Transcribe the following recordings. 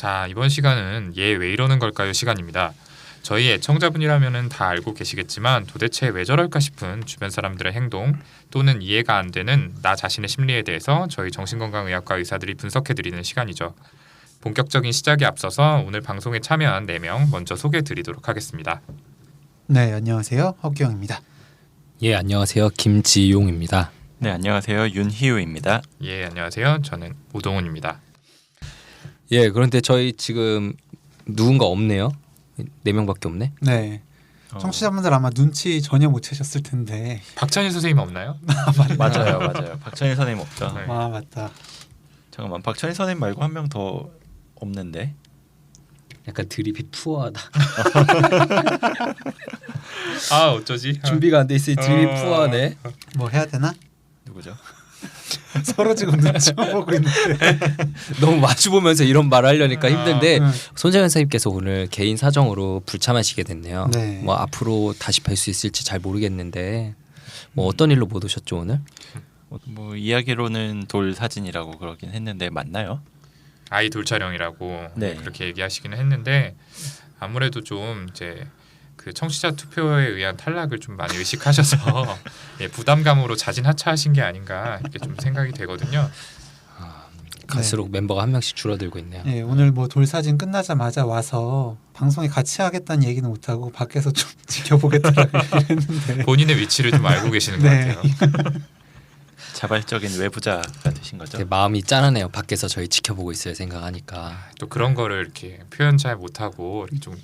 자 이번 시간은 얘 왜 이러는 걸까요 시간입니다. 저희 애청자분이라면은 다 알고 계시겠지만 도대체 왜 저럴까 싶은 주변 사람들의 행동 또는 이해가 안 되는 나 자신의 심리에 대해서 저희 정신건강의학과 의사들이 분석해 드리는 시간이죠. 본격적인 시작에 앞서서 오늘 방송에 참여한 4명 먼저 소개해 드리도록 하겠습니다. 네, 안녕하세요. 허기영입니다. 예 안녕하세요 김지용입니다. 네, 안녕하세요. 윤희우입니다. 예 안녕하세요. 저는 오동훈입니다. 예 그런데 저희 지금 누군가 없네요. 네 명밖에 없네. 네, 어, 청취자분들 아마 눈치 전혀 못 채셨을 텐데. 박찬일 선생님 없나요? 맞아요, 맞아요. 박찬일 선생님 없죠. 네. 아 맞다. 잠깐만, 박찬일 선생님 말고 한 명 더 없는데. 약간 드립이 푸어하다. 아 어쩌지? 준비가 안 돼 있으니 드립이 어. 푸어하네. 뭐 해야 되나? 누구죠? 서로 지금 눈치 보고 있는데. 너무 마주 보면서 이런 말을 하려니까 아, 힘든데 음. 손재현 선생님께서 오늘 개인 사정으로 불참하시게 됐네요. 네. 뭐 앞으로 다시 뵐 수 있을지 잘 모르겠는데 뭐 어떤 일로 못 오셨죠 오늘? 뭐, 뭐 이야기로는 돌 사진이라고 그러긴 했는데 맞나요? 아이돌 촬영이라고 네. 그렇게 얘기하시기는 했는데 아무래도 좀 이제 그 청취자 투표에 의한 탈락을 좀 많이 의식하셔서 예, 부담감으로 자진 하차하신 게 아닌가 이렇게 좀 생각이 되거든요. 갈수록 멤버가 한 명씩 줄어들고 있네요. 네, 오늘 뭐 돌사진 끝나자마자 와서 방송에 같이 하겠다는 얘기는 못 하고 밖에서 좀 지켜보겠다라고 얘기를 했는데. 본인의 위치를 좀 알고 계시는 것 네. 같아요. 자발적인 외부자가 되신 거죠? 되게 마음이 짠하네요. 밖에서 저희 지켜보고 있을 생각하니까. 또 그런 거를 이렇게 표현 잘 못하고 이렇게 좀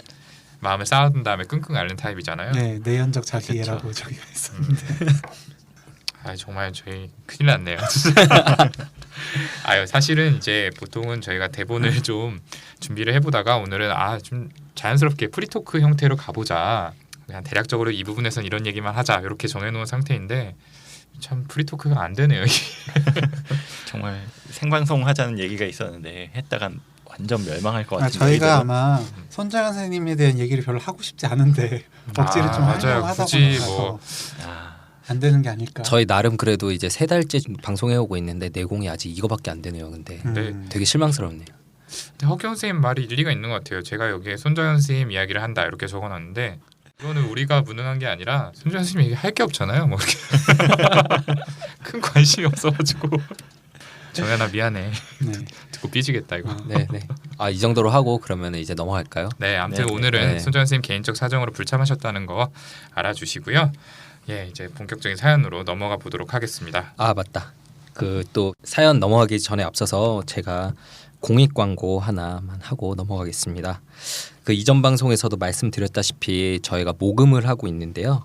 마음을 쌓아둔 다음에 끙끙 앓는 타입이잖아요. 네, 내연적 자기애라고 저기가 있었는데. 아 정말 저희 큰일 났네요. 아유 사실은 이제 보통은 저희가 대본을 좀 준비를 해보다가 오늘은 아 좀 자연스럽게 프리토크 형태로 가보자. 그냥 대략적으로 이 부분에선 이런 얘기만 하자 이렇게 정해놓은 상태인데 참 프리토크가 안 되네요. 정말 생방송 하자는 얘기가 있었는데 했다간 완전 멸망할 것 아, 같은데. 저희가. 아마 손정현 선생님에 대한 얘기를 별로 하고 싶지 않은데 억지를 아, 좀 맞아요. 하려고 하다 보니까 뭐- 아, 안 되는 게 아닐까. 저희 나름 그래도 이제 세 달째 방송해 오고 있는데 내공이 아직 이거밖에 안 되네요. 근데 음. 네. 되게 실망스럽네요. 근데 허경 선생님 말이 일리가 있는 것 같아요. 제가 여기에 손정현 선생님 이야기를 한다 이렇게 적어놨는데 이거는 우리가 무능한 게 아니라 손정현 선생님 얘기 할게 없잖아요. 뭐 큰 관심이 없어가지고 정현아 미안해 네. 듣고 삐지겠다 이거. 어. 네, 네. 아 이 정도로 하고 그러면 이제 넘어갈까요? 네, 아무튼 네, 네. 오늘은 네. 손정현 선생님 개인적 사정으로 불참하셨다는 거 알아주시고요. 예, 이제 본격적인 사연으로 넘어가 보도록 하겠습니다. 아 맞다. 그 또 사연 넘어가기 전에 앞서서 제가 공익 광고 하나만 하고 넘어가겠습니다. 그 이전 방송에서도 말씀드렸다시피 저희가 모금을 하고 있는데요.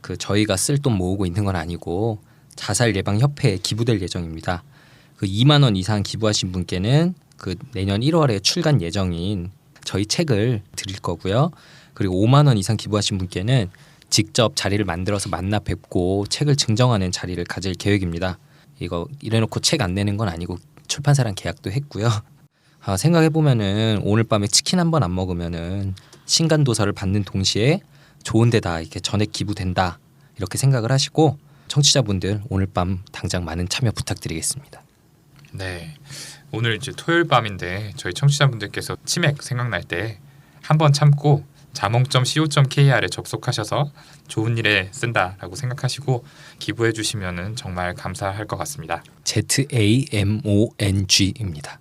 그 저희가 쓸 돈 모으고 있는 건 아니고 자살 예방 협회에 기부될 예정입니다. 그 2만 원 이상 기부하신 분께는 그 내년 1월에 출간 예정인 저희 책을 드릴 거고요. 그리고 5만 원 이상 기부하신 분께는 직접 자리를 만들어서 만나 뵙고 책을 증정하는 자리를 가질 계획입니다. 이거 이래놓고 책 안 내는 건 아니고 출판사랑 계약도 했고요. 아, 생각해 보면은 오늘 밤에 치킨 한 번 안 먹으면은 신간 도서를 받는 동시에 좋은 데다 이렇게 전액 기부된다 이렇게 생각을 하시고 청취자분들 오늘 밤 당장 많은 참여 부탁드리겠습니다. 네, 오늘 이제 토요일 밤인데 저희 청취자분들께서 치맥 생각날 때 한번 참고 자몽.co.kr에 접속하셔서 좋은 일에 쓴다라고 생각하시고 기부해 주시면은 정말 감사할 것 같습니다. Z A M O N G입니다.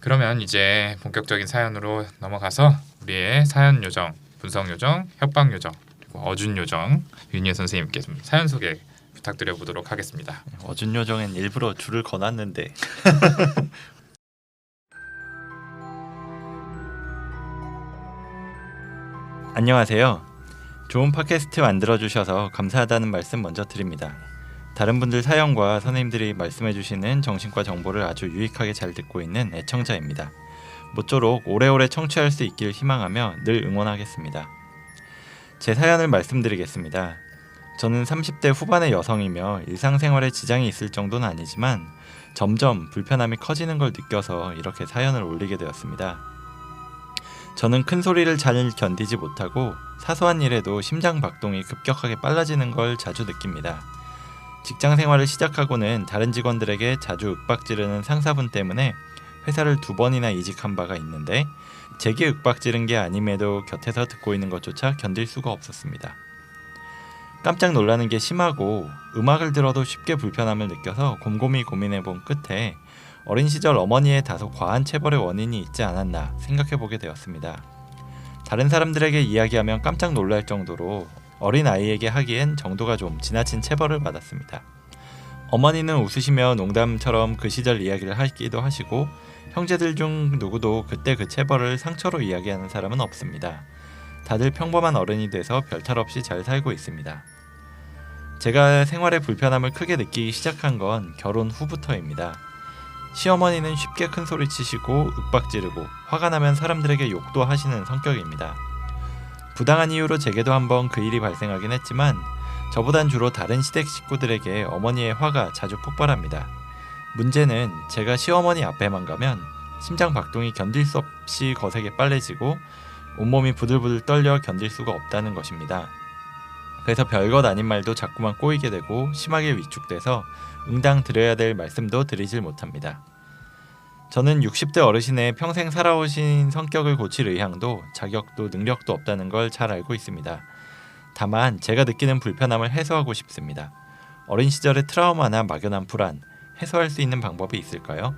그러면 이제 본격적인 사연으로 넘어가서 우리의 사연 요정, 분석 요정, 협박 요정, 그리고 어준 요정 윤예 선생님께 좀 사연 소개 부탁드려 보도록 하겠습니다. 어준 요정엔 일부러 줄을 거놨는데 안녕하세요. 좋은 팟캐스트 만들어 주셔서 감사하다는 말씀 먼저 드립니다. 다른 분들 사연과 선생님들이 말씀해 주시는 정신과 정보를 아주 유익하게 잘 듣고 있는 애청자입니다. 모쪼록 오래오래 청취할 수 있길 희망하며 늘 응원하겠습니다. 제 사연을 말씀드리겠습니다. 저는 30대 후반의 여성이며 일상생활에 지장이 있을 정도는 아니지만 점점 불편함이 커지는 걸 느껴서 이렇게 사연을 올리게 되었습니다. 저는 큰 소리를 잘 견디지 못하고 사소한 일에도 심장 박동이 급격하게 빨라지는 걸 자주 느낍니다. 직장 생활을 시작하고는 다른 직원들에게 자주 윽박지르는 상사분 때문에 회사를 두 번이나 이직한 바가 있는데 제게 윽박지른 게 아님에도 곁에서 듣고 있는 것조차 견딜 수가 없었습니다. 깜짝 놀라는 게 심하고 음악을 들어도 쉽게 불편함을 느껴서 곰곰이 고민해 본 끝에 어린 시절 어머니의 다소 과한 체벌의 원인이 있지 않았나 생각해 보게 되었습니다. 다른 사람들에게 이야기하면 깜짝 놀랄 정도로 어린 아이에게 하기엔 정도가 좀 지나친 체벌을 받았습니다. 어머니는 웃으시며 농담처럼 그 시절 이야기를 하기도 하시고 형제들 중 누구도 그때 그 체벌을 상처로 이야기하는 사람은 없습니다. 다들 평범한 어른이 돼서 별탈 없이 잘 살고 있습니다. 제가 생활에 불편함을 크게 느끼기 시작한 건 결혼 후부터입니다. 시어머니는 쉽게 큰 소리 치시고 윽박 지르고 화가 나면 사람들에게 욕도 하시는 성격입니다. 부당한 이유로 제게도 한번 그 일이 발생하긴 했지만 저보단 주로 다른 시댁 식구들에게 어머니의 화가 자주 폭발합니다. 문제는 제가 시어머니 앞에만 가면 심장 박동이 견딜 수 없이 거세게 빨래지고 온몸이 부들부들 떨려 견딜 수가 없다는 것입니다. 그래서 별것 아닌 말도 자꾸만 꼬이게 되고 심하게 위축돼서 응당 드려야 될 말씀도 드리질 못합니다. 저는 60대 어르신의 평생 살아오신 성격을 고칠 의향도 자격도 능력도 없다는 걸 잘 알고 있습니다. 다만 제가 느끼는 불편함을 해소하고 싶습니다. 어린 시절의 트라우마나 막연한 불안 해소할 수 있는 방법이 있을까요?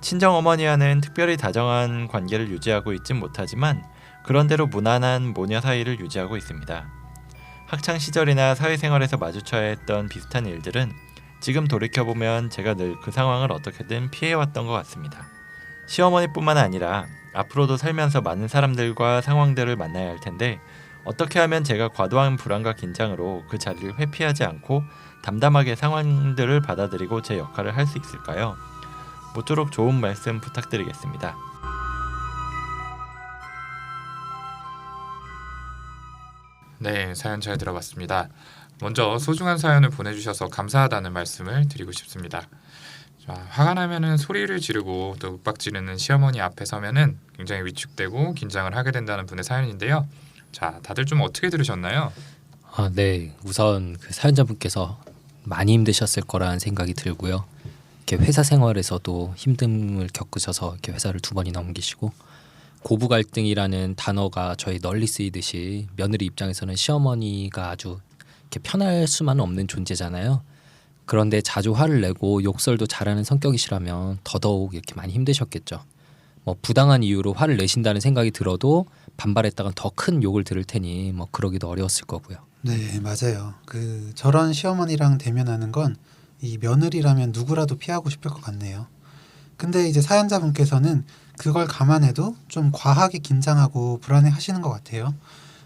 친정 어머니와는 특별히 다정한 관계를 유지하고 있진 못하지만 그런대로 무난한 모녀 사이를 유지하고 있습니다. 학창 시절이나 사회생활에서 마주쳐야 했던 비슷한 일들은 지금 돌이켜보면 제가 늘 그 상황을 어떻게든 피해왔던 것 같습니다. 시어머니뿐만 아니라 앞으로도 살면서 많은 사람들과 상황들을 만나야 할 텐데 어떻게 하면 제가 과도한 불안과 긴장으로 그 자리를 회피하지 않고 담담하게 상황들을 받아들이고 제 역할을 할 수 있을까요? 모쪼록 좋은 말씀 부탁드리겠습니다. 네, 사연 잘 들어봤습니다. 먼저 소중한 사연을 보내주셔서 감사하다는 말씀을 드리고 싶습니다. 자, 화가 나면은 소리를 지르고 또 윽박 지르는 시어머니 앞에 서면은 굉장히 위축되고 긴장을 하게 된다는 분의 사연인데요. 자, 다들 좀 어떻게 들으셨나요? 아, 네. 우선 그 사연자분께서 많이 힘드셨을 거라는 생각이 들고요. 이렇게 회사 생활에서도 힘듦을 겪으셔서 이렇게 회사를 두 번이나 옮기시고 고부 갈등이라는 단어가 저희 널리 쓰이듯이 며느리 입장에서는 시어머니가 아주 이렇게 편할 수만은 없는 존재잖아요. 그런데 자주 화를 내고 욕설도 잘하는 성격이시라면 더더욱 이렇게 많이 힘드셨겠죠. 뭐 부당한 이유로 화를 내신다는 생각이 들어도 반발했다간 더 큰 욕을 들을 테니 뭐 그러기도 어려웠을 거고요. 네, 맞아요. 그 저런 시어머니랑 대면하는 건 이 며느리라면 누구라도 피하고 싶을 것 같네요. 근데 이제 사연자분께서는 그걸 감안해도 좀 과하게 긴장하고 불안해 하시는 것 같아요.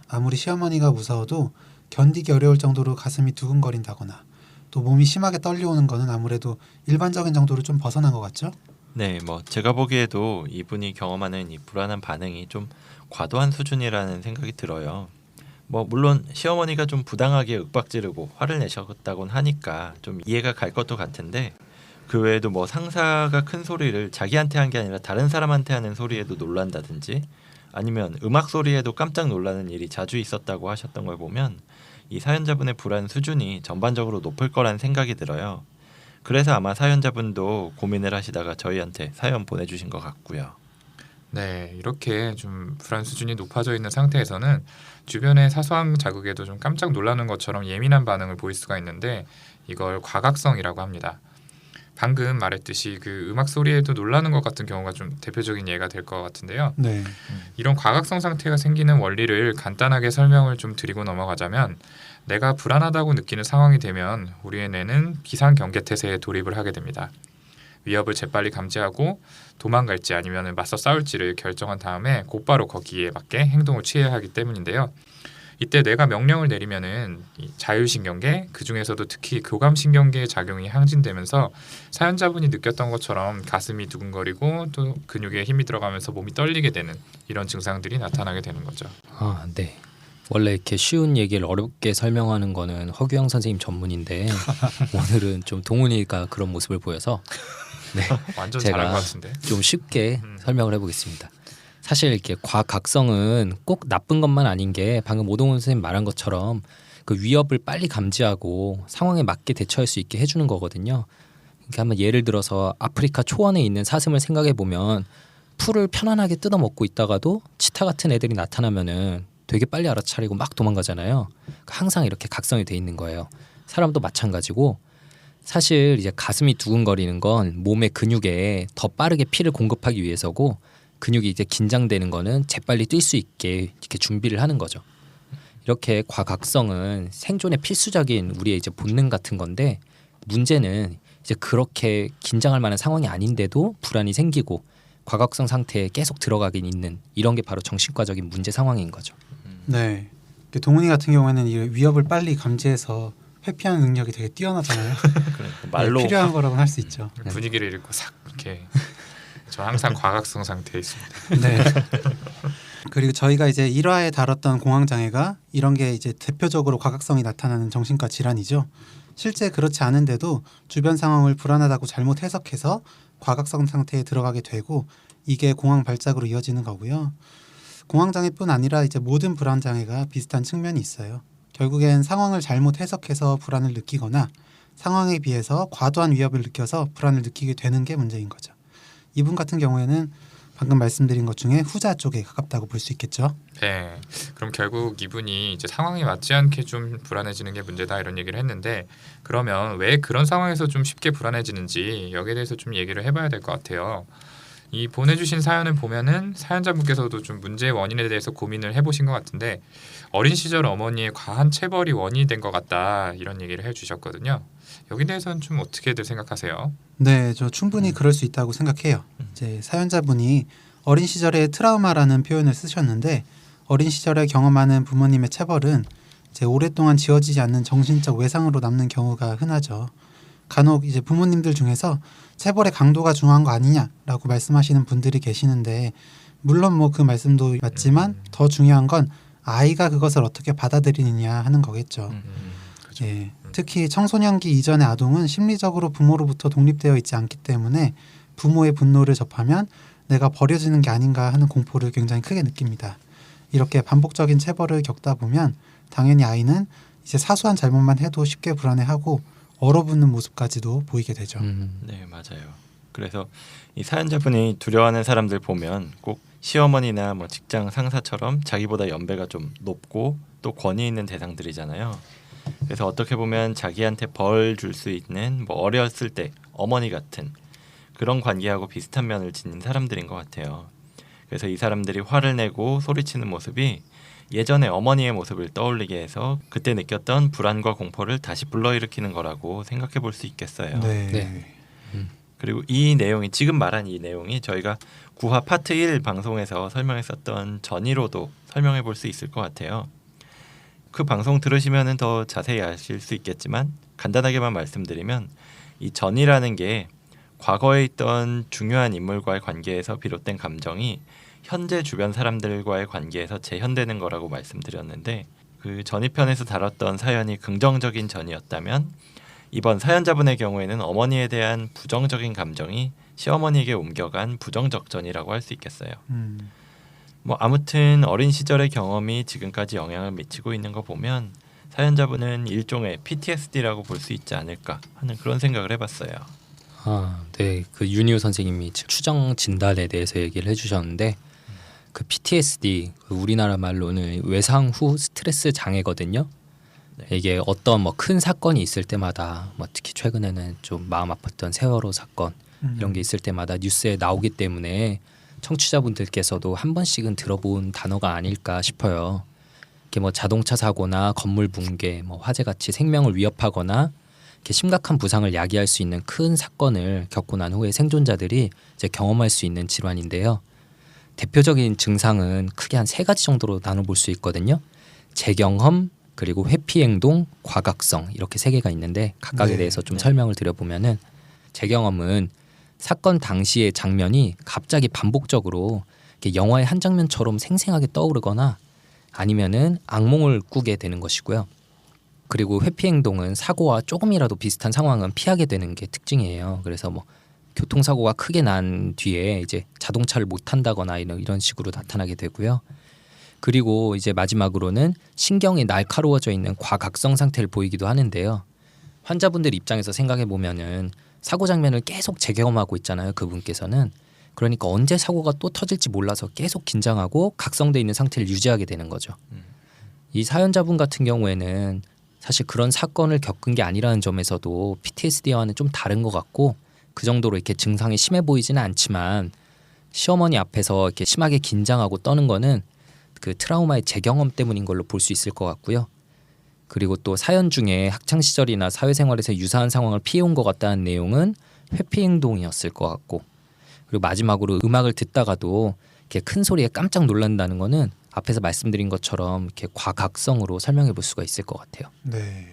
아무리 시어머니가 무서워도 견디기 어려울 정도로 가슴이 두근거린다거나 또 몸이 심하게 떨려오는 거는 아무래도 일반적인 정도로 좀 벗어난 것 같죠? 네, 뭐 제가 보기에도 이분이 경험하는 이 불안한 반응이 좀 과도한 수준이라는 생각이 들어요. 뭐 물론 시어머니가 좀 부당하게 윽박지르고 화를 내셨다곤 하니까 좀 이해가 갈 것도 같은데 그 외에도 뭐 상사가 큰 소리를 자기한테 한 게 아니라 다른 사람한테 하는 소리에도 놀란다든지 아니면 음악 소리에도 깜짝 놀라는 일이 자주 있었다고 하셨던 걸 보면 이 사연자분의 불안 수준이 전반적으로 높을 거란 생각이 들어요. 그래서 아마 사연자분도 고민을 하시다가 저희한테 사연 보내주신 것 같고요. 네, 이렇게 좀 불안 수준이 높아져 있는 상태에서는 주변의 사소한 자극에도 좀 깜짝 놀라는 것처럼 예민한 반응을 보일 수가 있는데 이걸 과각성이라고 합니다. 방금 말했듯이 그 음악 소리에도 놀라는 것 같은 경우가 좀 대표적인 예가 될 것 같은데요. 네. 이런 과각성 상태가 생기는 원리를 간단하게 설명을 좀 드리고 넘어가자면 내가 불안하다고 느끼는 상황이 되면 우리의 뇌는 비상 경계 태세에 돌입을 하게 됩니다. 위협을 재빨리 감지하고 도망갈지 아니면 맞서 싸울지를 결정한 다음에 곧바로 거기에 맞게 행동을 취해야 하기 때문인데요. 이때 뇌가 명령을 내리면은 이 자율신경계 그 중에서도 특히 교감신경계의 작용이 항진되면서 사연자분이 느꼈던 것처럼 가슴이 두근거리고 또 근육에 힘이 들어가면서 몸이 떨리게 되는 이런 증상들이 나타나게 되는 거죠. 아, 네. 원래 이렇게 쉬운 얘기를 어렵게 설명하는 거는 허규영 선생님 전문인데 오늘은 좀 동훈이가 그런 모습을 보여서 네, 완전 제가- 잘할 것 같은데. 좀 쉽게 음. 설명을 해보겠습니다. 사실 이렇게 과각성은 꼭 나쁜 것만 아닌 게 방금 오동훈 선생님 말한 것처럼 그 위협을 빨리 감지하고 상황에 맞게 대처할 수 있게 해주는 거거든요. 그러니까 한번 예를 들어서 아프리카 초원에 있는 사슴을 생각해 보면 풀을 편안하게 뜯어 먹고 있다가도 치타 같은 애들이 나타나면은 되게 빨리 알아차리고 막 도망가잖아요. 그러니까 항상 이렇게 각성이 돼 있는 거예요. 사람도 마찬가지고 사실 이제 가슴이 두근거리는 건 몸의 근육에 더 빠르게 피를 공급하기 위해서고 근육이 이제 긴장되는 거는 재빨리 뛸 수 있게 이렇게 준비를 하는 거죠. 이렇게 과각성은 생존에 필수적인 우리의 이제 본능 같은 건데 문제는 이제 그렇게 긴장할 만한 상황이 아닌데도 불안이 생기고 과각성 상태에 계속 들어가긴 있는 이런 게 바로 정신과적인 문제 상황인 거죠. 네. 그 동훈이 같은 경우에는 이 위협을 빨리 감지해서 회피하는 능력이 되게 뛰어나잖아요. 그러니까 말로 네, 필요한 거라고 할 수 있죠. 네. 분위기를 읽고 싹 이렇게 저 항상 과각성 상태에 있습니다. 네. 그리고 저희가 이제 1화에 다뤘던 공황 장애가 이런 게 이제 대표적으로 과각성이 나타나는 정신과 질환이죠. 실제 그렇지 않은데도 주변 상황을 불안하다고 잘못 해석해서 과각성 상태에 들어가게 되고 이게 공황 발작으로 이어지는 거고요. 공황 장애뿐 아니라 이제 모든 불안 장애가 비슷한 측면이 있어요. 결국엔 상황을 잘못 해석해서 불안을 느끼거나 상황에 비해서 과도한 위협을 느껴서 불안을 느끼게 되는 게 문제인 거죠. 이분 같은 경우에는 방금 말씀드린 것 중에 후자 쪽에 가깝다고 볼 수 있겠죠. 네. 그럼 결국 이분이 이제 상황에 맞지 않게 좀 불안해지는 게 문제다 이런 얘기를 했는데 그러면 왜 그런 상황에서 좀 쉽게 불안해지는지 여기에 대해서 좀 얘기를 해봐야 될 것 같아요. 이 보내주신 사연을 보면은 사연자분께서도 좀 문제의 원인에 대해서 고민을 해보신 것 같은데 어린 시절 어머니의 과한 체벌이 원인이 된 것 같다 이런 얘기를 해주셨거든요. 여기 대해서는 좀 어떻게들 생각하세요? 네, 저 충분히 그럴 수 있다고 생각해요. 이제 사연자분이 어린 시절에 트라우마라는 표현을 쓰셨는데 어린 시절에 경험하는 부모님의 체벌은 이제 오랫동안 지워지지 않는 정신적 외상으로 남는 경우가 흔하죠. 간혹 이제 부모님들 중에서 체벌의 강도가 중요한 거 아니냐라고 말씀하시는 분들이 계시는데 물론 뭐 그 말씀도 맞지만 더 중요한 건 아이가 그것을 어떻게 받아들이느냐 하는 거겠죠. 음, 그죠? 예. 특히 청소년기 이전의 아동은 심리적으로 부모로부터 독립되어 있지 않기 때문에 부모의 분노를 접하면 내가 버려지는 게 아닌가 하는 공포를 굉장히 크게 느낍니다. 이렇게 반복적인 체벌을 겪다 보면 당연히 아이는 이제 사소한 잘못만 해도 쉽게 불안해하고 얼어붙는 모습까지도 보이게 되죠. 음. 네 맞아요. 그래서 이 사연자분이 두려워하는 사람들 보면 꼭 시어머니나 뭐 직장 상사처럼 자기보다 연배가 좀 높고 또 권위 있는 대상들이잖아요. 그래서 어떻게 보면 자기한테 벌 줄 수 있는 뭐 어렸을 때 어머니 같은 그런 관계하고 비슷한 면을 지닌 사람들인 것 같아요. 그래서 이 사람들이 화를 내고 소리치는 모습이 예전에 어머니의 모습을 떠올리게 해서 그때 느꼈던 불안과 공포를 다시 불러일으키는 거라고 생각해 볼 수 있겠어요. 네. 네. 그리고 이 내용이 지금 말한 이 내용이 저희가 구화 파트 1 방송에서 설명했었던 전이로도 설명해 볼 수 있을 것 같아요. 그 방송 들으시면은 더 자세히 아실 수 있겠지만 간단하게만 말씀드리면 이 전이라는 게 과거에 있던 중요한 인물과의 관계에서 비롯된 감정이 현재 주변 사람들과의 관계에서 재현되는 거라고 말씀드렸는데 그 전이편에서 다뤘던 사연이 긍정적인 전이었다면 이번 사연자분의 경우에는 어머니에 대한 부정적인 감정이 시어머니에게 옮겨간 부정적 전이라고 할 수 있겠어요. 음, 뭐 아무튼 어린 시절의 경험이 지금까지 영향을 미치고 있는 거 보면 사연자분은 일종의 PTSD라고 볼 수 있지 않을까 하는 그런 생각을 해봤어요. 아, 네. 그 윤희우 선생님이 추정 진단에 대해서 얘기를 해주셨는데 그 PTSD 그 우리나라 말로는 외상 후 스트레스 장애거든요. 네. 이게 어떤 뭐 큰 사건이 있을 때마다 뭐 특히 최근에는 좀 마음 아팠던 세월호 사건 음. 이런 게 있을 때마다 뉴스에 나오기 때문에 청취자분들께서도 한 번씩은 들어본 단어가 아닐까 싶어요. 이렇게 뭐 자동차 사고나 건물 붕괴, 뭐 화재 같이 생명을 위협하거나 이렇게 심각한 부상을 야기할 수 있는 큰 사건을 겪고 난 후에 생존자들이 이제 경험할 수 있는 질환인데요. 대표적인 증상은 크게 한 세 가지 정도로 나눠볼 수 있거든요. 재경험 그리고 회피 행동, 과각성 이렇게 세 개가 있는데 각각에 네, 대해서 좀 네. 설명을 드려보면은 재경험은 사건 당시의 장면이 갑자기 반복적으로 영화의 한 장면처럼 생생하게 떠오르거나 아니면은 악몽을 꾸게 되는 것이고요. 그리고 회피 행동은 사고와 조금이라도 비슷한 상황은 피하게 되는 게 특징이에요. 그래서 뭐 교통사고가 크게 난 뒤에 이제 자동차를 못 탄다거나 이런 이런 식으로 나타나게 되고요. 그리고 이제 마지막으로는 신경이 날카로워져 있는 과각성 상태를 보이기도 하는데요. 환자분들 입장에서 생각해 보면은 사고 장면을 계속 재경험하고 있잖아요. 그분께서는 그러니까 언제 사고가 또 터질지 몰라서 계속 긴장하고 각성돼 있는 상태를 유지하게 되는 거죠. 음. 이 사연자분 같은 경우에는 사실 그런 사건을 겪은 게 아니라는 점에서도 PTSD와는 좀 다른 것 같고 그 정도로 이렇게 증상이 심해 보이지는 않지만 시어머니 앞에서 이렇게 심하게 긴장하고 떠는 거는 그 트라우마의 재경험 때문인 걸로 볼 수 있을 것 같고요. 그리고 또 사연 중에 학창 시절이나 사회생활에서 유사한 상황을 피해온 것 같다는 내용은 회피 행동이었을 것 같고 그리고 마지막으로 음악을 듣다가도 이렇게 큰 소리에 깜짝 놀란다는 거는 앞에서 말씀드린 것처럼 이렇게 과각성으로 설명해 볼 수가 있을 것 같아요. 네.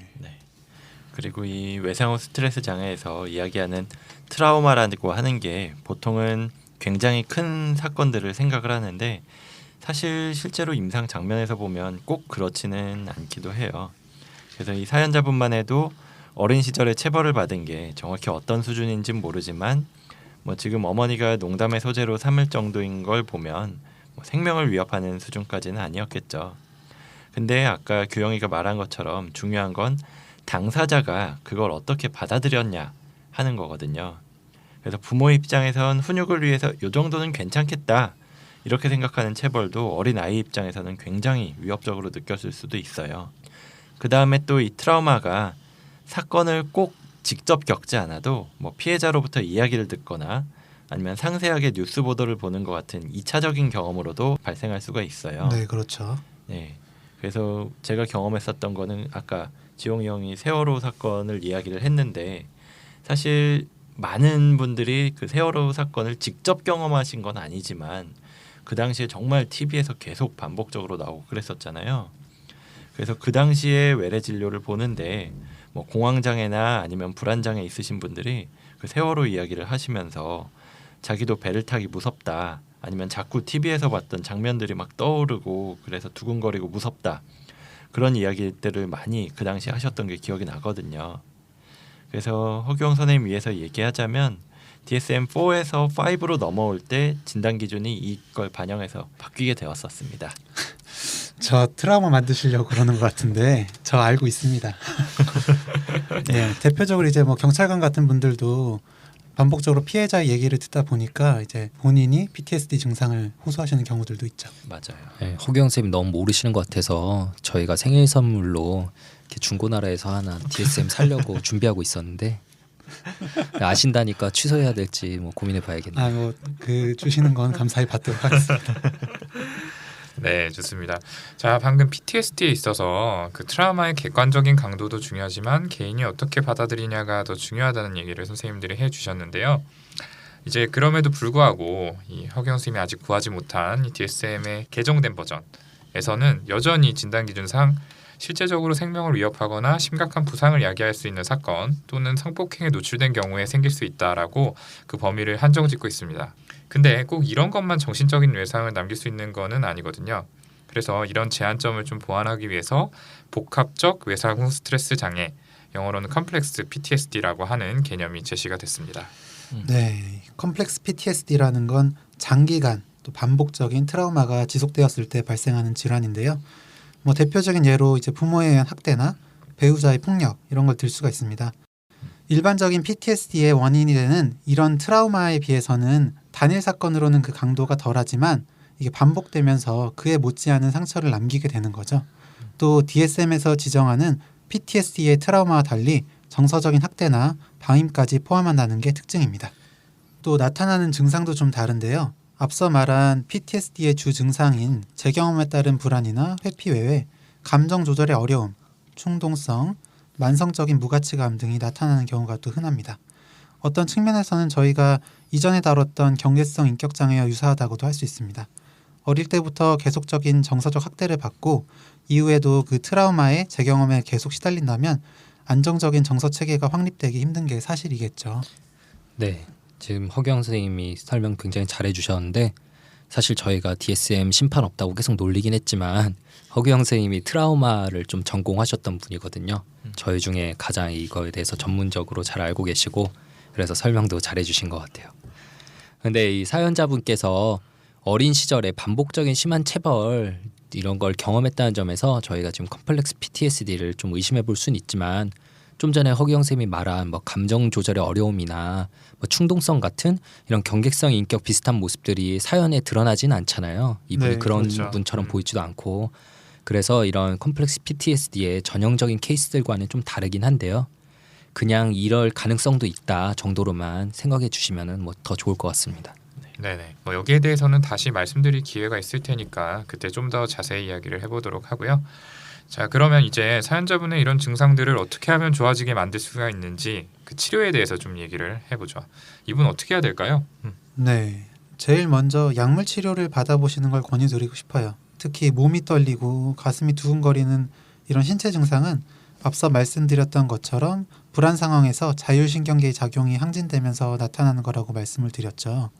그리고 이 외상후 스트레스 장애에서 이야기하는 트라우마라고 하는 게 보통은 굉장히 큰 사건들을 생각을 하는데 사실 실제로 임상 장면에서 보면 꼭 그렇지는 않기도 해요. 그래서 이 사연자분만 해도 어린 시절에 체벌을 받은 게 정확히 어떤 수준인지는 모르지만 뭐 지금 어머니가 농담의 소재로 삼을 정도인 걸 보면 뭐 생명을 위협하는 수준까지는 아니었겠죠. 근데 아까 규영이가 말한 것처럼 중요한 건 당사자가 그걸 어떻게 받아들였냐 하는 거거든요. 그래서 부모 입장에선 훈육을 위해서 요 정도는 괜찮겠다 이렇게 생각하는 체벌도 어린 아이 입장에서는 굉장히 위협적으로 느꼈을 수도 있어요. 그 다음에 또 이 트라우마가 사건을 꼭 직접 겪지 않아도 뭐 피해자로부터 이야기를 듣거나 아니면 상세하게 뉴스 보도를 보는 것 같은 이차적인 경험으로도 발생할 수가 있어요. 네, 그렇죠. 네. 그래서 제가 경험했었던 거는 아까 지용이 형이 세월호 사건을 이야기를 했는데 사실 많은 분들이 그 세월호 사건을 직접 경험하신 건 아니지만 그 당시에 정말 TV에서 계속 반복적으로 나오고 그랬었잖아요. 그래서 그 당시에 외래 진료를 보는데 뭐 공황 장애나 아니면 불안 장애 있으신 분들이 그 세월호 이야기를 하시면서 자기도 배를 타기 무섭다. 아니면 자꾸 TV에서 봤던 장면들이 막 떠오르고 그래서 두근거리고 무섭다. 그런 이야기들을 많이 그 당시 하셨던 게 기억이 나거든요. 그래서 허경 선생님 위해서 얘기하자면 DSM-4에서 5로 넘어올 때 진단 기준이 이걸 반영해서 바뀌게 되었었습니다. 저 트라우마 만드시려고 그러는 것 같은데 저 알고 있습니다. 네, 대표적으로 이제 뭐 경찰관 같은 분들도 반복적으로 피해자 의 얘기를 듣다 보니까 이제 본인이 PTSD 증상을 호소하시는 경우들도 있죠. 맞아요. 네, 허경 쌤이 너무 모르시는 것 같아서 저희가 생일 선물로 중고나라에서 하나 DSM 살려고 준비하고 있었는데 아신다니까 취소해야 될지 뭐 고민해 봐야겠네요. 아, 뭐그 주시는 건 감사히 받도록 하겠습니다. 네, 좋습니다. 자, 방금 PTSD에 있어서 그 트라우마의 객관적인 강도도 중요하지만 개인이 어떻게 받아들이냐가 더 중요하다는 얘기를 선생님들이 해 주셨는데요. 이제 그럼에도 불구하고 이 허경 선생님이 아직 구하지 못한 이 DSM의 개정된 버전에서는 여전히 진단 기준상 실제적으로 생명을 위협하거나 심각한 부상을 야기할 수 있는 사건 또는 성폭행에 노출된 경우에 생길 수 있다라고 그 범위를 한정 짓고 있습니다. 근데 꼭 이런 것만 정신적인 외상을 남길 수 있는 거는 아니거든요. 그래서 이런 제한점을 좀 보완하기 위해서 복합적 외상 후 스트레스 장애, 영어로는 컴플렉스 PTSD라고 하는 개념이 제시가 됐습니다. 네, 컴플렉스 PTSD라는 건 장기간 또 반복적인 트라우마가 지속되었을 때 발생하는 질환인데요. 뭐 대표적인 예로 이제 부모에 의한 학대나 배우자의 폭력 이런 걸 들 수가 있습니다. 일반적인 PTSD의 원인이 되는 이런 트라우마에 비해서는 단일 사건으로는 그 강도가 덜하지만 이게 반복되면서 그에 못지않은 상처를 남기게 되는 거죠. 또 DSM에서 지정하는 PTSD의 트라우마와 달리 정서적인 학대나 방임까지 포함한다는 게 특징입니다. 또 나타나는 증상도 좀 다른데요. 앞서 말한 PTSD의 주 증상인 재경험에 따른 불안이나 회피 외에 감정 조절의 어려움, 충동성, 만성적인 무가치감 등이 나타나는 경우가 또 흔합니다. 어떤 측면에서는 저희가 이전에 다뤘던 경계성 인격 장애와 유사하다고도 할 수 있습니다. 어릴 때부터 계속적인 정서적 학대를 받고 이후에도 그 트라우마의 재경험에 계속 시달린다면 안정적인 정서 체계가 확립되기 힘든 게 사실이겠죠. 네, 지금 허경 선생님이 설명 굉장히 잘해 주셨는데 사실 저희가 DSM 심판 없다고 계속 놀리긴 했지만 허경 선생님이 트라우마를 좀 전공하셨던 분이거든요. 저희 중에 가장 이거에 대해서 전문적으로 잘 알고 계시고 그래서 설명도 잘해 주신 것 같아요. 근데 이 사연자분께서 어린 시절에 반복적인 심한 체벌 이런 걸 경험했다는 점에서 저희가 지금 컴플렉스 PTSD를 좀 의심해 볼 수는 있지만 좀 전에 허기영 쌤이 말한 뭐 감정 조절의 어려움이나 뭐 충동성 같은 이런 경객성 인격 비슷한 모습들이 사연에 드러나진 않잖아요. 이분이 네, 그런 그렇죠. 분처럼 음. 보이지도 않고 그래서 이런 컴플렉스 PTSD의 전형적인 케이스들과는 좀 다르긴 한데요. 그냥 이럴 가능성도 있다 정도로만 생각해 주시면은 뭐 더 좋을 것 같습니다. 네네. 뭐 여기에 대해서는 다시 말씀드릴 기회가 있을 테니까 그때 좀 더 자세히 이야기를 해보도록 하고요. 자 그러면 이제 사연자분의 이런 증상들을 어떻게 하면 좋아지게 만들 수가 있는지 그 치료에 대해서 좀 얘기를 해보죠. 이분 어떻게 해야 될까요? 음. 네. 제일 먼저 약물 치료를 받아보시는 걸 권유드리고 싶어요. 특히 몸이 떨리고 가슴이 두근거리는 이런 신체 증상은 앞서 말씀드렸던 것처럼 불안 상황에서 자율신경계의 작용이 항진되면서 나타나는 거라고 말씀을 드렸죠.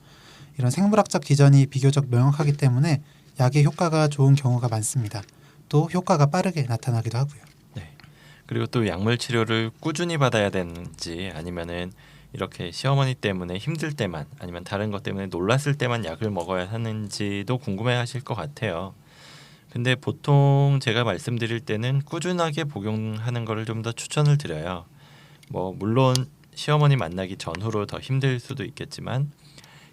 이런 생물학적 기전이 비교적 명확하기 때문에 약의 효과가 좋은 경우가 많습니다. 또 효과가 빠르게 나타나기도 하고요. 그리고 또 약물 치료를 꾸준히 받아야 되는지 아니면은 이렇게 시어머니 때문에 힘들 때만 아니면 다른 것 때문에 놀랐을 때만 약을 먹어야 하는지도 궁금해 하실 것 같아요. 근데 보통 제가 말씀드릴 때는 꾸준하게 복용하는 거를 좀 더 추천을 드려요. 뭐 물론 시어머니 만나기 전후로 더 힘들 수도 있겠지만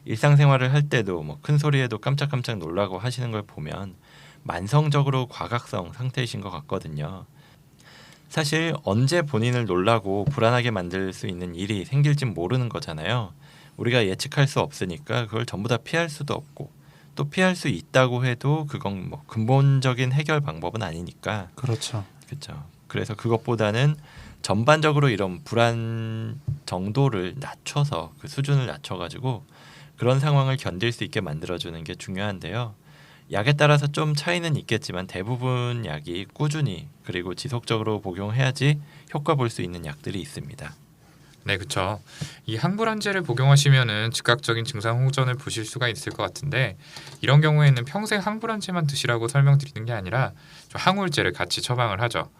일상생활을 할 때도 뭐 큰 소리에도 깜짝깜짝 놀라고 하시는 걸 보면 만성적으로 과각성 상태이신 것 같거든요. 사실 언제 본인을 놀라고 불안하게 만들 수 있는 일이 생길진 모르는 거잖아요. 우리가 예측할 수 없으니까 그걸 전부 다 피할 수도 없고 또 피할 수 있다고 해도 그건 뭐 근본적인 해결 방법은 아니니까 그렇죠. 그렇죠. 그래서 그것보다는 전반적으로 이런 불안 정도를 낮춰서 그 수준을 낮춰 가지고 그런 상황을 견딜 수 있게 만들어 주는 게 중요한데요. 약에 따라서 좀 차이는 있겠지만 대부분 약이 꾸준히 그리고 지속적으로 복용해야지 효과 볼 수 있는 약들이 있습니다. 네, 그렇죠. 이 항불안제를 복용하시면은 즉각적인 증상 호전을 보실 수가 있을 것 같은데 이런 경우에는 평생 항불안제만 드시라고 설명드리는 게 아니라 좀 항우울제를 같이 처방을 하죠.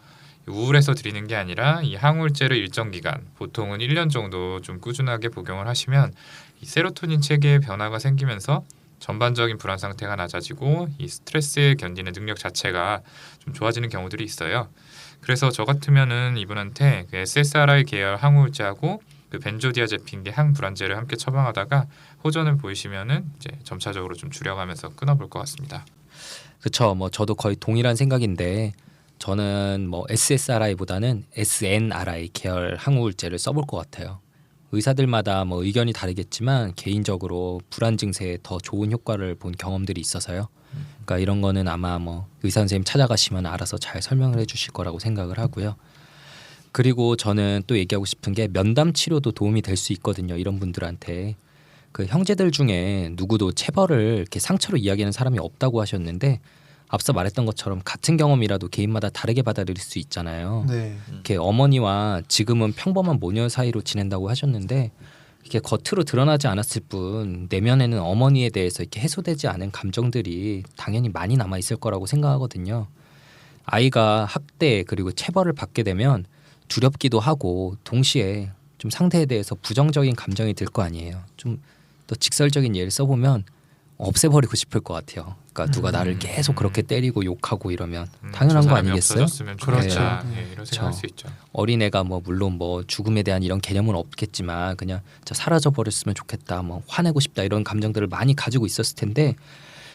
우울해서 드리는 게 아니라 이 항우울제를 일정 기간, 보통은 1년 정도 좀 꾸준하게 복용을 하시면 이 세로토닌 체계의 변화가 생기면서 전반적인 불안 상태가 낮아지고 이 스트레스에 견디는 능력 자체가 좀 좋아지는 경우들이 있어요. 그래서 저 같으면은 이분한테 그 SSRI 계열 항우울제하고 그 벤조디아제핀계 항불안제를 함께 처방하다가 호전을 보이시면은 이제 점차적으로 좀 줄여가면서 끊어볼 것 같습니다. 그렇죠. 뭐 저도 거의 동일한 생각인데 저는 뭐 SSRI보다는 SNRI 계열 항우울제를 써볼 것 같아요. 의사들마다 뭐 의견이 다르겠지만 개인적으로 불안 증세에 더 좋은 효과를 본 경험들이 있어서요. 그러니까 이런 거는 아마 뭐 의사 선생님 찾아가시면 알아서 잘 설명을 해주실 거라고 생각을 하고요. 그리고 저는 또 얘기하고 싶은 게 면담 치료도 도움이 될 수 있거든요. 이런 분들한테 그 형제들 중에 누구도 체벌을 이렇게 상처로 이야기하는 사람이 없다고 하셨는데 앞서 말했던 것처럼 같은 경험이라도 개인마다 다르게 받아들일 수 있잖아요. 네. 이렇게 어머니와 지금은 평범한 모녀 사이로 지낸다고 하셨는데 이게 겉으로 드러나지 않았을 뿐 내면에는 어머니에 대해서 이렇게 해소되지 않은 감정들이 당연히 많이 남아 있을 거라고 생각하거든요. 아이가 학대 그리고 체벌을 받게 되면 두렵기도 하고 동시에 좀 상대에 대해서 부정적인 감정이 들 거 아니에요. 좀더 직설적인 예를 써보면 없애버리고 싶을 것 같아요. 그러니까 누가 나를 음. 계속 그렇게 때리고 욕하고 이러면 음, 당연한 저거 아니겠어요? 그렇죠. 네. 예, 이런 생각할 저- 수 있죠. 어린 애가 뭐 물론 뭐 죽음에 대한 이런 개념은 없겠지만 그냥 저 사라져 버렸으면 좋겠다 뭐 화내고 싶다 이런 감정들을 많이 가지고 있었을 텐데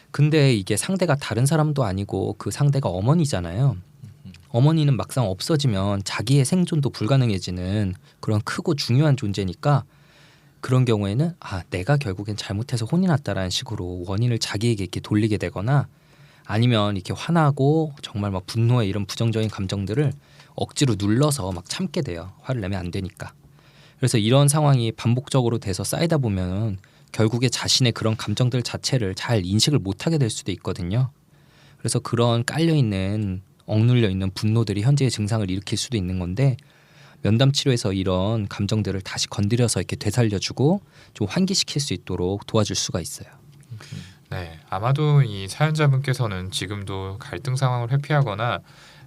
근데 이게 상대가 다른 사람도 아니고 그 상대가 어머니잖아요. 어머니는 막상 없어지면 자기의 생존도 불가능해지는 그런 크고 중요한 존재니까 그런 경우에는 아 내가 결국엔 잘못해서 혼이 났다라는 식으로 원인을 자기에게 이렇게 돌리게 되거나 아니면 이렇게 화나고 정말 막 분노의 이런 부정적인 감정들을 억지로 눌러서 막 참게 돼요. 화를 내면 안 되니까. 그래서 이런 상황이 반복적으로 돼서 쌓이다 보면 결국에 자신의 그런 감정들 자체를 잘 인식을 못하게 될 수도 있거든요. 그래서 그런 깔려 있는 억눌려 있는 분노들이 현재의 증상을 일으킬 수도 있는 건데 면담 치료에서 이런 감정들을 다시 건드려서 이렇게 되살려주고 좀 환기시킬 수 있도록 도와줄 수가 있어요. 네, 아마도 이 사연자분께서는 지금도 갈등 상황을 회피하거나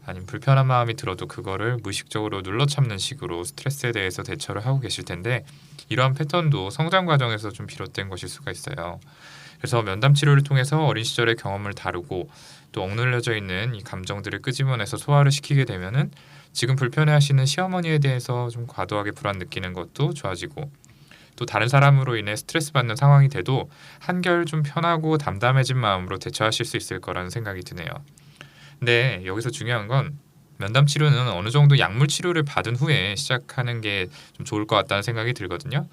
아니면 불편한 마음이 들어도 그거를 무의식적으로 눌러 참는 식으로 스트레스에 대해서 대처를 하고 계실 텐데 이러한 패턴도 성장 과정에서 좀 비롯된 것일 수가 있어요. 그래서 면담 치료를 통해서 어린 시절의 경험을 다루고 또 억눌려져 있는 이 감정들을 끄집어내서 소화를 시키게 되면은 지금 불편해하시는 시어머니에 대해서 좀 과도하게 불안 느끼는 것도 좋아지고 또 다른 사람으로 인해 스트레스 받는 상황이 돼도 한결 좀 편하고 담담해진 마음으로 대처하실 수 있을 거라는 생각이 드네요. 근데 여기서 중요한 건 면담 치료는 어느 정도 약물 치료를 받은 후에 시작하는 게 좀 좋을 것 같다는 생각이 들거든요.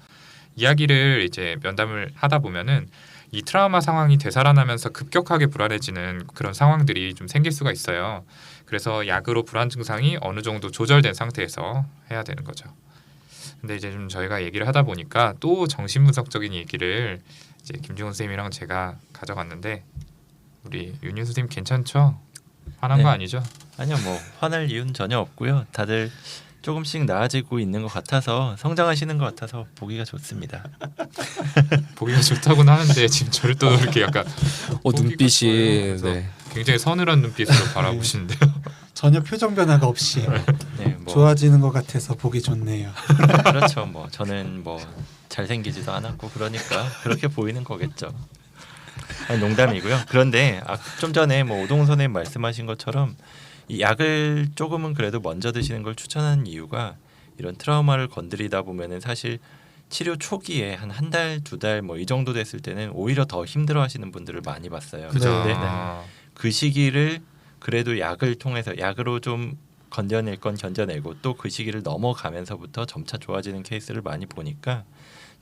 이야기를 이제 면담을 하다 보면은 이 트라우마 상황이 되살아나면서 급격하게 불안해지는 그런 상황들이 좀 생길 수가 있어요. 그래서 약으로 불안 증상이 어느 정도 조절된 상태에서 해야 되는 거죠. 근데 이제 좀 저희가 얘기를 하다 보니까 또 정신분석적인 얘기를 이제 김중훈 선생님이랑 제가 가져갔는데 우리 윤희 선생님 괜찮죠? 화난 네. 거 아니죠? 아니요, 뭐 화날 이유는 전혀 없고요. 다들 조금씩 나아지고 있는 것 같아서 성장하시는 것 같아서 보기가 좋습니다. 보기가 좋다고는 하는데 지금 저를 또 이렇게 약간 어 눈빛이 네. 굉장히 서늘한 눈빛으로 바라보시는데요. 전혀 표정 변화가 없이 네, 뭐 좋아지는 것 같아서 보기 좋네요. 그렇죠. 뭐 저는 뭐 잘생기지도 않았고 그러니까 그렇게 보이는 거겠죠. 아니, 농담이고요. 그런데 아, 좀 전에 뭐 오동훈 선생님 말씀하신 것처럼 이 약을 조금은 그래도 먼저 드시는 걸 추천하는 이유가 이런 트라우마를 건드리다 보면은 사실 치료 초기에 한 한 달, 두 달 뭐 이 정도 됐을 때는 오히려 더 힘들어하시는 분들을 많이 봤어요. 그죠. 아, 그 시기를 그래도 약을 통해서 약으로 좀 건져낼 건 견뎌내고 또 그 시기를 넘어가면서부터 점차 좋아지는 케이스를 많이 보니까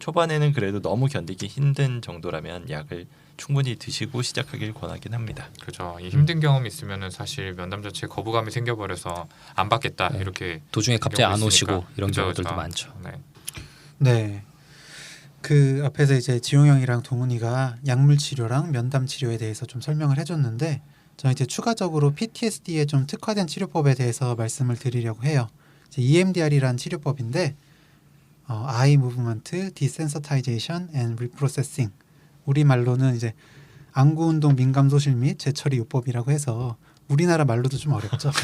초반에는 그래도 너무 견디기 힘든 정도라면 약을 충분히 드시고 시작하길 권하긴 합니다. 그죠. 이 힘든 경험이 있으면은 사실 면담 자체에 거부감이 생겨버려서 안 받겠다 네. 이렇게 도중에 갑자기 안 오시고. 이런 그죠, 경우들도 그죠. 많죠. 네. 네. 그 앞에서 이제 지용 형이랑 동훈이가 약물 치료랑 면담 치료에 대해서 좀 설명을 해줬는데 저는 이제 추가적으로 PTSD에 좀 특화된 치료법에 대해서 말씀을 드리려고 해요. 이제 EMDR이란 치료법인데 어, Eye Movement Desensitization and Reprocessing 우리 말로는 이제 안구 운동 민감 소실 및 재처리 요법이라고 해서 우리나라 말로도 좀 어렵죠.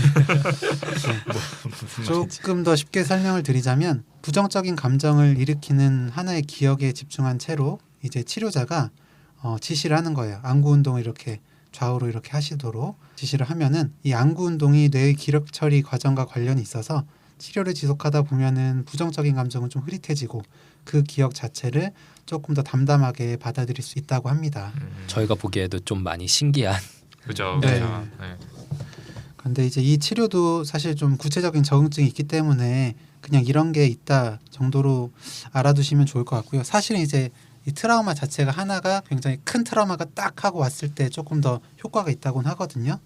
무슨 말인지. 조금 더 쉽게 설명을 드리자면 부정적인 감정을 일으키는 하나의 기억에 집중한 채로 이제 치료자가 어, 지시를 하는 거예요. 안구 운동을 이렇게 좌우로 이렇게 하시도록 지시를 하면은 이 안구 운동이 뇌의 기력 처리 과정과 관련이 있어서 치료를 지속하다 보면은 부정적인 감정은 좀 흐릿해지고 그 기억 자체를 조금 더 담담하게 받아들일 수 있다고 합니다. 음, 저희가 보기에도 좀 많이 신기한 그죠. 네. 그죠. 네. 근데 이제 이 치료도 사실 좀 구체적인 적응증이 있기 때문에 그냥 이런 게 있다 정도로 알아두시면 좋을 것 같고요. 사실은 이제 이 트라우마 자체가 하나가 굉장히 큰 트라우마가 딱 하고 왔을 때 조금 더 효과가 있다고는 하거든요.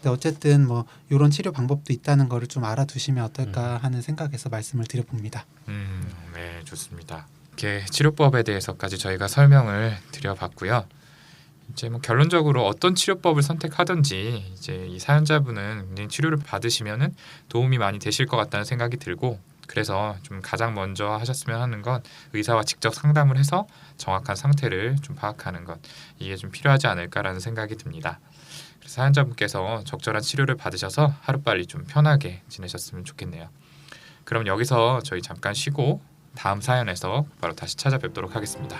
근데 어쨌든 뭐 이런 치료 방법도 있다는 거를 좀 알아두시면 어떨까 하는 생각에서 말씀을 드려봅니다. 음, 네, 좋습니다. 이렇게 치료법에 대해서까지 저희가 설명을 드려봤고요. 이제 뭐 결론적으로 어떤 치료법을 선택하든지 이제 이 사연자분은 치료를 받으시면은 도움이 많이 되실 것 같다는 생각이 들고 그래서 좀 가장 먼저 하셨으면 하는 건 의사와 직접 상담을 해서 정확한 상태를 좀 파악하는 것 이게 좀 필요하지 않을까라는 생각이 듭니다. 사연자분께서 적절한 치료를 받으셔서 하루빨리 좀 편하게 지내셨으면 좋겠네요. 그럼 여기서 저희 잠깐 쉬고 다음 사연에서 바로 다시 찾아뵙도록 하겠습니다.